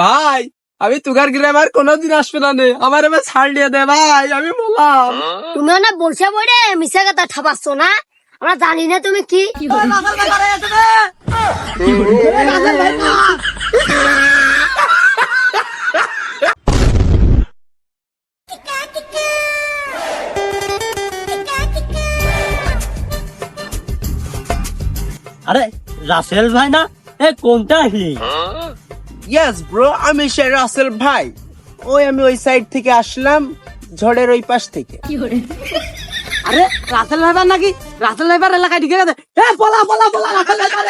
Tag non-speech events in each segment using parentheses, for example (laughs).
ভাই আমি তুগার গ্রামে আর কোনোদিন আসবে না নে। আমার এবার ছাড় দিয়ে দে ভাই আমি বললাম। তুমি না বসে পড়ে মিশা কথা ঠাপাচ্ছ না? আমরা জানি না তুমি কি। আরে রাসেল ভাই না? এ কোনটা আসলি ইয়েস ব্রো আমি সে রাসেল ভাই। ওই আমি ওই সাইড থেকে আসলাম ঝড়ের ওই পাশ থেকে। আরে রাসেল ভাইবার নাকি? রাসেল ভাইবার এলাকায় ঢুকে গেছে। এ পলা পলা পলা রাসেল ভাইবার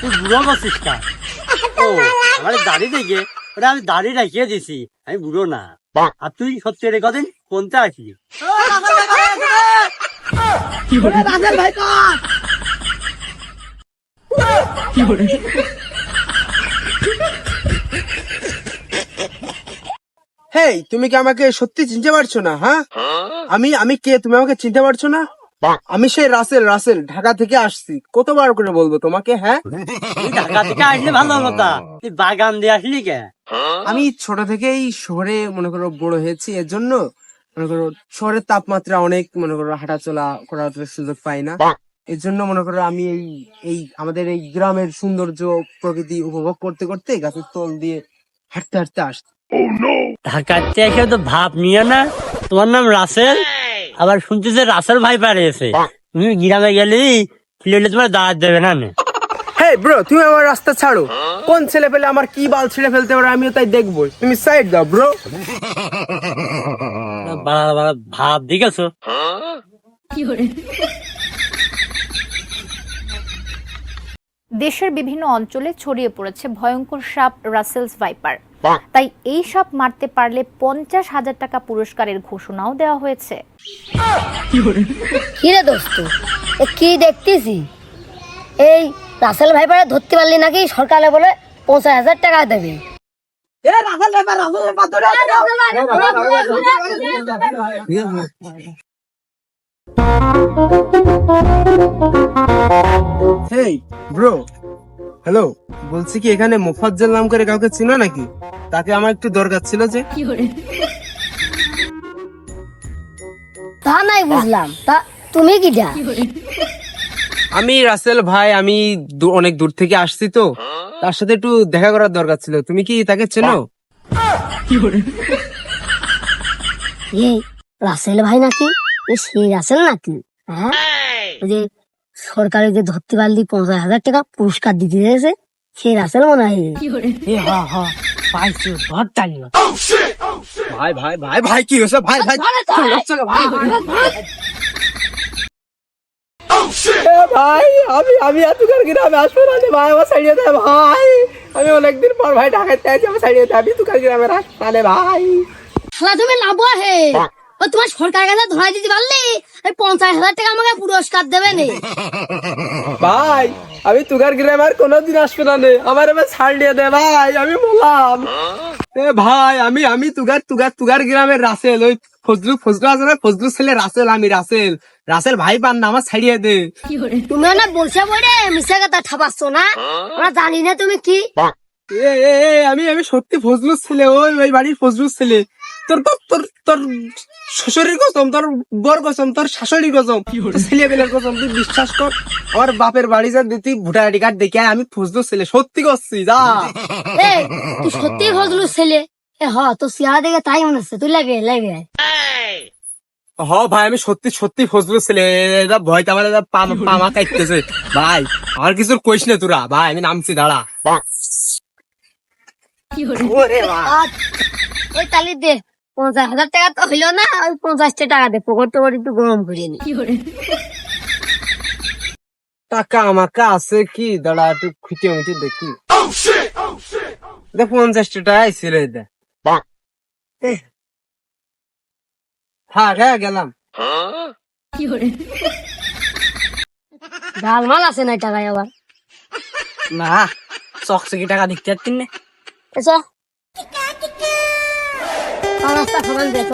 তুই বুড়ো করছিস কা? ও আমার দাড়ি দেখে ওটা আমি দাড়ি রাখিয়ে দিছি। আমি বুড়ো না। আর তুই সত্যি রে কদিন? কোনটা আসলি রাসেল ভাই কর! (laughs) হেই তুমি কি আমাকে সত্যি চিনতে পারছ না হ্যাঁ? আমি আমি কে? তুমি আমাকে চিনতে পারছ না? আমি সেই রাসেল রাসেল ঢাকা থেকে আসছি। কতবার করে বলব তোমাকে হ্যাঁ? ঢাকা থেকে আসলে ভালো কথা। তুই বাগান দিয়ে আসলি কে? আমি ছোট থেকেই শহরে মনে করো বড় হয়েছি এর জন্য মনে করো শহরের তাপমাত্রা অনেক মনে করো হাঁটাচলা করার সুযোগ পাই না। এর জন্য মনে করো আমি এই এই আমাদের এই গ্রামের সৌন্দর্য প্রকৃতি উপভোগ করতে করতে গাছের তল দিয়ে হাঁটতে হাঁটতে আসছি। ঢাকাতে এসে তো ভাব নিয়ে না। তোমার নাম রাসেল? আবার শুনছি যে রাসেল ভাই পাঠিয়েছে তুমি গ্রামে গেলি ফিরে তোমার দাঁড়াত দেবে না নে। হ্যাঁ ব্রো তুমি আমার রাস্তা ছাড়ো। কোন ছেলে পেলে আমার কি বাল ছিঁড়ে ফেলতে পারে আমিও তাই দেখব। তুমি সাইড দাও ব্রো বাড়া বাড়া ভাব দেখেছ? দেশের বিভিন্ন অঞ্চলে ছড়িয়ে পড়েছে ভয়ঙ্কর সাপ রাসেলস ভাইপার তাই এই সাপ মারতে পারলে পঞ্চাশ হাজার টাকা পুরস্কারের ঘোষণাও দেওয়া হয়েছে কি রে দোস্ত কি দেখতেছি এই রাসেল ভাইপারে ধরতে পারলি নাকি সরকারে বলে পঞ্চাশ হাজার টাকা দেবে এ রাসেল ব্রো হ্যালো বলছি কি এখানে মুফাজ্জল নাম করে কাউকে চিনো নাকি? তাকে আমার একটু দরকার ছিল যে। তা নাই বুঝলাম। তা তুমি কি যা আমি রাসেল ভাই আমি অনেক দূর থেকে আসছি তো। তার সাথে একটু দেখা করার দরকার ছিল। তুমি কি তাকে চেনো? রাসেল ভাই নাকি? সেই রাসেল নাকি? হ্যাঁ? সরকারি যে ধরতে পারলি পঞ্চাশ হাজার টাকা পুরস্কার দিতে দিয়েছে সেই রাসেল মনে হয়। এ হ হ পাইছো ধর টানি ভাই ভাই ভাই ভাই কি হয়েছে? ভাই ভাই ভাই আমি আমি এত করে গ্রামে আসব না ভাই আমার ভাই। আমি অনেকদিন পর ভাই আছি আমার দে আমি তুকার গ্রামে আসব ভাই। খেলা তুমি লাভ হে ও তোমার সরকার কাছে ধরা দিতে পারলি ওই পঞ্চাশ হাজার টাকা আমাকে পুরস্কার দেবে নে। ভাই আমি তুগার গ্রামে আর কোনোদিন আসব না আমার এবার ছাড় দিয়ে দে ভাই আমি বললাম। এ ভাই আমি আমি তুগার তুগার তুগার গ্রামের রাসেল। ওই ফজলু ফজলু আছে না? ফজলু ছেলে রাসেল আমি রাসেল। রাসেল ভাই পান না আমার ছাড়িয়ে দে। তুমি না বসে পড়ে মিশা কথা ঠাপাচ্ছ না? আমরা জানি না তুমি কি। এ এ এ, আমি আমি সত্যি ফজলুর ছেলে ওই ওই বাড়ির ফজলুর ছেলে। তোর তোর তোর তোর শ্বশুরের কসম তোর বর কসম তোর শাশুড়ির কসম তোর ছেলে পেলের কসম তুই বিশ্বাস কর আমার বাপের বাড়ি যা দিতি ভোটার আইডি কার্ড দেখে আমি ফজলুর ছেলে সত্যি করছি যা। এ তুই সত্যি ফজলু ছেলে? এ হ তো চেহারা দেখে তাই মনে হচ্ছে তুই লাগে লাগে। হ ভাই আমি সত্যি সত্যি ফজলুর ছেলে এটা ভয়তে আমার এটা পা- পামা কাটতেছে ভাই আমার কিছু কইস না তোরা ভাই আমি নামছি দাঁড়া। ওই তালি দে। পঞ্চাশ হাজার টাকা তো হইল না ওই পঞ্চাশটা টাকা দে পকর টকর একটু গরম করে নি। টাকা আমাকে আছে কি? দাঁড়া একটু খুঁটিয়ে মুটিয়ে দেখি। দেখ পঞ্চাশটা টাকা ছিল এটা হ্যাঁ হ্যাঁ গেলাম। ডাল মাল আছে না টাকায় আবার? না চকচকি টাকা দেখতে পারতেন না। এসো রাস্তা খাবার দে চ